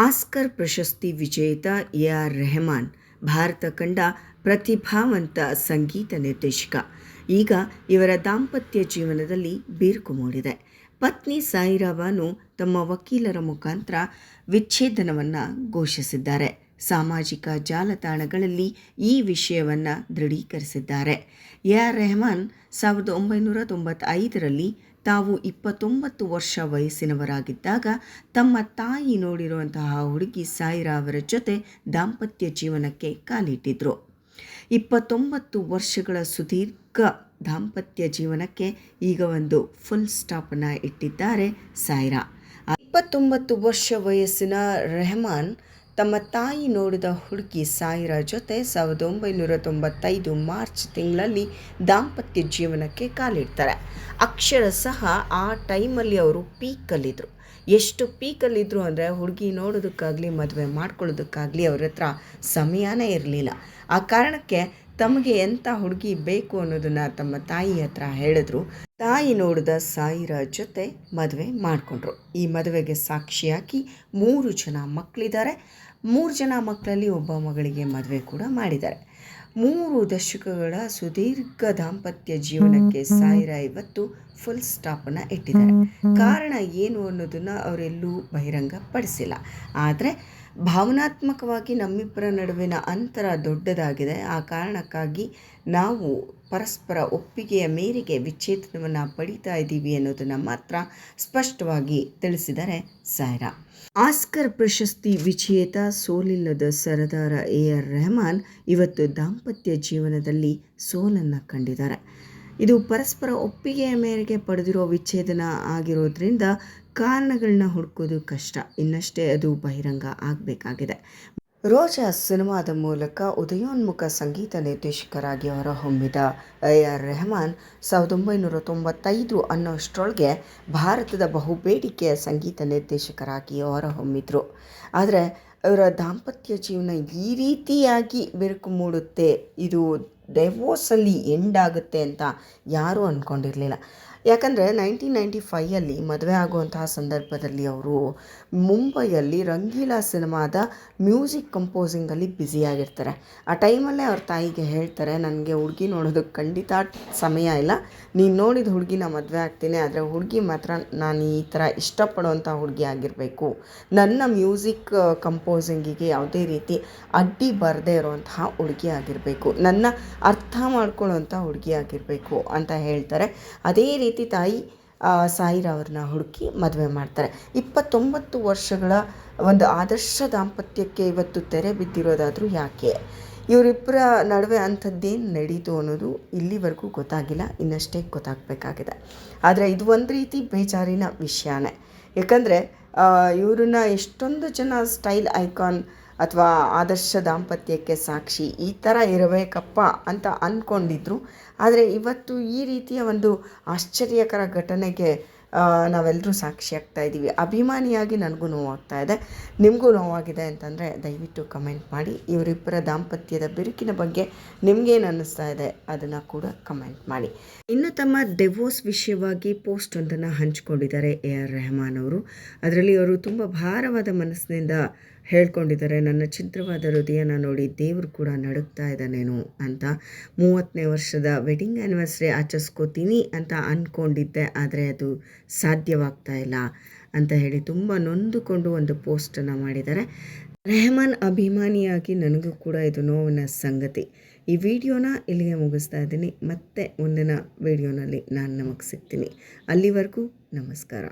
Oscar ಪ್ರಶಸ್ತಿ ವಿಜೇತ A R Rahman, Bharat ಕಂಡ ಪ್ರತಿಭಾವಂತ ಸಂಗೀತ ನಿರ್ದೇಶಕ. ಈಗ ಇವರ ದಾಂಪತ್ಯ ಜೀವನದಲ್ಲಿ ಬಿರುಕು ಮೂಡಿದೆ. ಪತ್ನಿ ಸಾಯಿರಾಬಾನು ತಮ್ಮ ವಕೀಲರ ಮುಖಾಂತರ ವಿಚ್ಛೇದನವನ್ನು ಘೋಷಿಸಿದ್ದಾರೆ. ಸಾಮಾಜಿಕ ಜಾಲತಾಣಗಳಲ್ಲಿ ಈ ವಿಷಯವನ್ನು ದೃಢೀಕರಿಸಿದ್ದಾರೆ. ಎ. ಆರ್. ರೆಹಮಾನ್ ಸಾವಿರದ ಒಂಬೈನೂರ ತೊಂಬತ್ತೈದರಲ್ಲಿ ತಾವು ಇಪ್ಪತ್ತೊಂಬತ್ತು ವರ್ಷ ವಯಸ್ಸಿನವರಾಗಿದ್ದಾಗ ತಮ್ಮ ತಾಯಿ ನೋಡಿರುವಂತಹ ಹುಡುಗಿ ಸಾಯಿರಾ ಅವರ ಜೊತೆ ದಾಂಪತ್ಯ ಜೀವನಕ್ಕೆ ಕಾಲಿಟ್ಟಿದ್ರು. ಇಪ್ಪತ್ತೊಂಬತ್ತು ವರ್ಷಗಳ ಸುದೀರ್ಘ ದಾಂಪತ್ಯ ಜೀವನಕ್ಕೆ ಈಗ ಒಂದು ಫುಲ್ ಸ್ಟಾಪನ್ನು ಇಟ್ಟಿದ್ದಾರೆ ಸಾಯಿರಾ. ಇಪ್ಪತ್ತೊಂಬತ್ತು ವರ್ಷ ವಯಸ್ಸಿನ ರೆಹಮಾನ್ ತಮ್ಮ ತಾಯಿ ನೋಡಿದ ಹುಡುಗಿ ಸಾಯಿರಾ ಜೊತೆ ಸಾವಿರದ ಒಂಬೈನೂರ ತೊಂಬತ್ತೈದು ಮಾರ್ಚ್ ತಿಂಗಳಲ್ಲಿ ದಾಂಪತ್ಯ ಜೀವನಕ್ಕೆ ಕಾಲಿಡ್ತಾರೆ. ಅಕ್ಷರ ಸಹ ಆ ಟೈಮಲ್ಲಿ ಅವರು ಪೀಕಲ್ಲಿದ್ದರು ಎಷ್ಟು ಪೀಕಲ್ಲಿದ್ದರು ಅಂದರೆ ಹುಡುಗಿ ನೋಡೋದಕ್ಕಾಗಲಿ, ಮದುವೆ ಮಾಡ್ಕೊಳ್ಳೋದಕ್ಕಾಗಲಿ ಅವ್ರ ಹತ್ರ ಸಮಯನೇ ಇರಲಿಲ್ಲ. ಆ ಕಾರಣಕ್ಕೆ ತಮಗೆ ಎಂಥ ಹುಡುಗಿ ಬೇಕು ಅನ್ನೋದನ್ನು ತಮ್ಮ ತಾಯಿ ಹತ್ರ ಹೇಳಿದ್ರು. ತಾಯಿ ನೋಡಿದ ಸಾಯಿರ ಜೊತೆ ಮದುವೆ ಮಾಡಿಕೊಂಡ್ರು. ಈ ಮದುವೆಗೆ ಸಾಕ್ಷಿಯಾಗಿ ಮೂರು ಜನ ಮಕ್ಕಳಿದ್ದಾರೆ ಮೂರು ಜನ ಮಕ್ಕಳಲ್ಲಿ ಒಬ್ಬ ಮಗಳಿಗೆ ಮದುವೆ ಕೂಡ ಮಾಡಿದ್ದಾರೆ. ಮೂರು ದಶಕಗಳ ಸುದೀರ್ಘ ದಾಂಪತ್ಯ ಜೀವನಕ್ಕೆ ಸಾಯಿರ ಇವತ್ತು ಫುಲ್ ಸ್ಟಾಪನ್ನು ಇಟ್ಟಿದ್ದಾರೆ. ಕಾರಣ ಏನು ಅನ್ನೋದನ್ನು ಅವರೆಲ್ಲೂ ಬಹಿರಂಗಪಡಿಸಿಲ್ಲ. ಆದರೆ ಭಾವನಾತ್ಮಕವಾಗಿ ನಮ್ಮಿಬ್ಬರ ನಡುವಿನ ಅಂತರ ದೊಡ್ಡದಾಗಿದೆ. ಆ ಕಾರಣಕ್ಕಾಗಿ ನಾವು ಪರಸ್ಪರ ಒಪ್ಪಿಗೆಯ ಮೇರೆಗೆ ವಿಚ್ಛೇದನವನ್ನು ಪಡಿತಾ ಇದ್ದೀವಿ ಅನ್ನೋದನ್ನು ಮಾತ್ರ ಸ್ಪಷ್ಟವಾಗಿ ತಿಳಿಸಿದರೆ ಸಾಯ್ರಾ ಆಸ್ಕರ್ ಪ್ರಶಸ್ತಿ ವಿಜೇತ ಸೋಲಿಲ್ಲದ ಸರದಾರ ಎ ಆರ್ ರೆಹಮಾನ್ ಇವತ್ತು ದಾಂಪತ್ಯ ಜೀವನದಲ್ಲಿ ಸೋಲನ್ನು ಕಂಡಿದ್ದಾರೆ. ಇದು ಪರಸ್ಪರ ಒಪ್ಪಿಗೆಯ ಮೇರೆಗೆ ಪಡೆದಿರೋ ವಿಚ್ಛೇದನ ಆಗಿರೋದ್ರಿಂದ ಕಾರಣಗಳನ್ನ ಹುಡುಕೋದು ಕಷ್ಟ. ಇನ್ನಷ್ಟೇ ಅದು ಬಹಿರಂಗ ಆಗಬೇಕಾಗಿದೆ. ರೋಜಾ ಸಿನಿಮಾದ ಮೂಲಕ ಉದಯೋನ್ಮುಖ ಸಂಗೀತ ನಿರ್ದೇಶಕರಾಗಿ ಹೊರಹೊಮ್ಮಿದ ಎ ಆರ್ ರೆಹಮಾನ್ ಸಾವಿರದ ಒಂಬೈನೂರ ತೊಂಬತ್ತೈದು ಅನ್ನೋಷ್ಟರೊಳಗೆ ಭಾರತದ ಬಹುಬೇಡಿಕೆಯ ಸಂಗೀತ ನಿರ್ದೇಶಕರಾಗಿ ಹೊರಹೊಮ್ಮಿದ್ರು. ಆದರೆ ಅವರ ದಾಂಪತ್ಯ ಜೀವನ ಈ ರೀತಿಯಾಗಿ ಬಿರುಕು ಮೂಡುತ್ತೆ. ಇದು ಡೆವೋಸಲ್ಲಿ ಎಂಡ್ ಆಗುತ್ತೆ ಅಂತ ಯಾರೂ ಅಂದ್ಕೊಂಡಿರಲಿಲ್ಲ ಯಾಕಂದರೆ ನೈನ್ಟೀನ್ ನೈಂಟಿ ಫೈಯಲ್ಲಿ ಮದುವೆ ಆಗುವಂತಹ ಸಂದರ್ಭದಲ್ಲಿ ಅವರು ಮುಂಬೈಯಲ್ಲಿ ರಂಗೀಲಾ ಸಿನಿಮಾದ ಮ್ಯೂಸಿಕ್ ಕಂಪೋಸಿಂಗಲ್ಲಿ ಬ್ಯುಸಿಯಾಗಿರ್ತಾರೆ. ಆ ಟೈಮಲ್ಲೇ ಅವ್ರ ತಾಯಿಗೆ ಹೇಳ್ತಾರೆ, ನನಗೆ ಹುಡುಗಿ ನೋಡೋದಕ್ಕೆ ಖಂಡಿತ ಸಮಯ ಇಲ್ಲ. ನೀನು ನೋಡಿದ ಹುಡುಗಿನ ಮದುವೆ ಆಗ್ತೀನಿ, ಆದರೆ ಹುಡುಗಿ ಮಾತ್ರ ನಾನು ಈ ಥರ ಇಷ್ಟಪಡುವಂಥ ಹುಡುಗಿ ಆಗಿರಬೇಕು. ನನ್ನ ಮ್ಯೂಸಿಕ್ ಕಂಪೋಸಿಂಗಿಗೆ ಯಾವುದೇ ರೀತಿ ಅಡ್ಡಿ ಬರದೇ ಇರುವಂತಹ ಹುಡುಗಿ ಆಗಿರಬೇಕು. ನನ್ನ ಅರ್ಥ ಮಾಡ್ಕೊಳ್ಳೋಂಥ ಹುಡುಗಿ ಆಗಿರಬೇಕು ಅಂತ ಹೇಳ್ತಾರೆ. ಅದೇ ರೀತಿ ತಾಯಿ ಸಾಯಿರವ್ರನ್ನ ಹುಡುಕಿ ಮದುವೆ ಮಾಡ್ತಾರೆ. ಇಪ್ಪತ್ತೊಂಬತ್ತು ವರ್ಷಗಳ ಒಂದು ಆದರ್ಶ ದಾಂಪತ್ಯಕ್ಕೆ ಇವತ್ತು ತೆರೆ ಬಿದ್ದಿರೋದಾದರೂ ಯಾಕೆ? ಇವರಿಬ್ಬರ ನಡುವೆ ಅಂಥದ್ದೇನು ನಡೀತು ಅನ್ನೋದು ಇಲ್ಲಿವರೆಗೂ ಗೊತ್ತಾಗಿಲ್ಲ, ಇನ್ನಷ್ಟೇ ಗೊತ್ತಾಗಬೇಕಾಗಿದೆ. ಆದರೆ ಇದು ಒಂದು ರೀತಿ ಬೇಜಾರಿನ ವಿಷಯನೇ. ಯಾಕಂದರೆ ಇವ್ರನ್ನ ಎಷ್ಟೊಂದು ಜನ ಸ್ಟೈಲ್ ಐಕಾನ್ ಅಥವಾ ಆದರ್ಶ ದಾಂಪತ್ಯಕ್ಕೆ ಸಾಕ್ಷಿ, ಈ ಥರ ಇರಬೇಕಪ್ಪ ಅಂತ ಅಂದ್ಕೊಂಡಿದ್ರು ಆದರೆ ಇವತ್ತು ಈ ರೀತಿಯ ಒಂದು ಆಶ್ಚರ್ಯಕರ ಘಟನೆಗೆ ನಾವೆಲ್ಲರೂ ಸಾಕ್ಷಿ ಆಗ್ತಾ ಇದ್ದೀವಿ ಅಭಿಮಾನಿಯಾಗಿ ನನಗೂ ನೋವಾಗ್ತಾ ಇದೆ. ನಿಮಗೂ ನೋವಾಗಿದೆ ಅಂತಂದರೆ ದಯವಿಟ್ಟು ಕಮೆಂಟ್ ಮಾಡಿ. ಇವರಿಬ್ಬರ ದಾಂಪತ್ಯದ ಬಿರುಕಿನ ಬಗ್ಗೆ ನಿಮಗೇನು ಅನ್ನಿಸ್ತಾ ಇದೆ ಅದನ್ನು ಕೂಡ ಕಮೆಂಟ್ ಮಾಡಿ. ಇನ್ನು ತಮ್ಮ ಡೆವೋರ್ಸ್ ವಿಷಯವಾಗಿ ಪೋಸ್ಟ್ ಒಂದನ್ನು ಹಂಚಿಕೊಂಡಿದ್ದಾರೆ ಎ ಆರ್ ರೆಹಮಾನ್ ಅವರು. ಅದರಲ್ಲಿ ಅವರು ತುಂಬ ಭಾರವಾದ ಮನಸ್ಸಿನಿಂದ ಹೇಳ್ಕೊಂಡಿದ್ದಾರೆ, ನನ್ನ ಛಿದ್ರವಾದ ಹೃದಯನ ನೋಡಿ ದೇವರು ಕೂಡ ನಡುಗ್ತಾ ಇದ್ದಾನೇನು ಅಂತ. ಮೂವತ್ತನೇ ವರ್ಷದ ವೆಡ್ಡಿಂಗ್ ಆ್ಯನಿವರ್ಸರಿ ಆಚರಿಸ್ಕೋತೀನಿ ಅಂತ ಅಂದ್ಕೊಂಡಿದ್ದೆ ಆದರೆ ಅದು ಸಾಧ್ಯವಾಗ್ತಾ ಇಲ್ಲ ಅಂತ ಹೇಳಿ ತುಂಬ ನೊಂದುಕೊಂಡು ಒಂದು ಪೋಸ್ಟನ್ನು ಮಾಡಿದ್ದಾರೆ. ರೆಹಮಾನ್ ಅಭಿಮಾನಿಯಾಗಿ ನನಗೂ ಕೂಡ ಇದು ನೋವಿನ ಸಂಗತಿ. ಈ ವಿಡಿಯೋನ ಇಲ್ಲಿಗೆ ಮುಗಿಸ್ತಾ ಇದ್ದೀನಿ. ಮತ್ತೆ ಮುಂದಿನ ವಿಡಿಯೋನಲ್ಲಿ ನಾನು ನಮಗೆ ಸಿಗ್ತೀನಿ. ಅಲ್ಲಿವರೆಗೂ ನಮಸ್ಕಾರ.